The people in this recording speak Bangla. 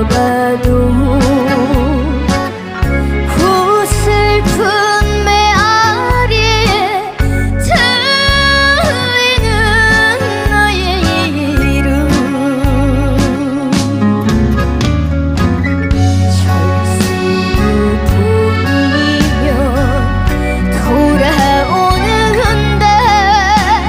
كل بعده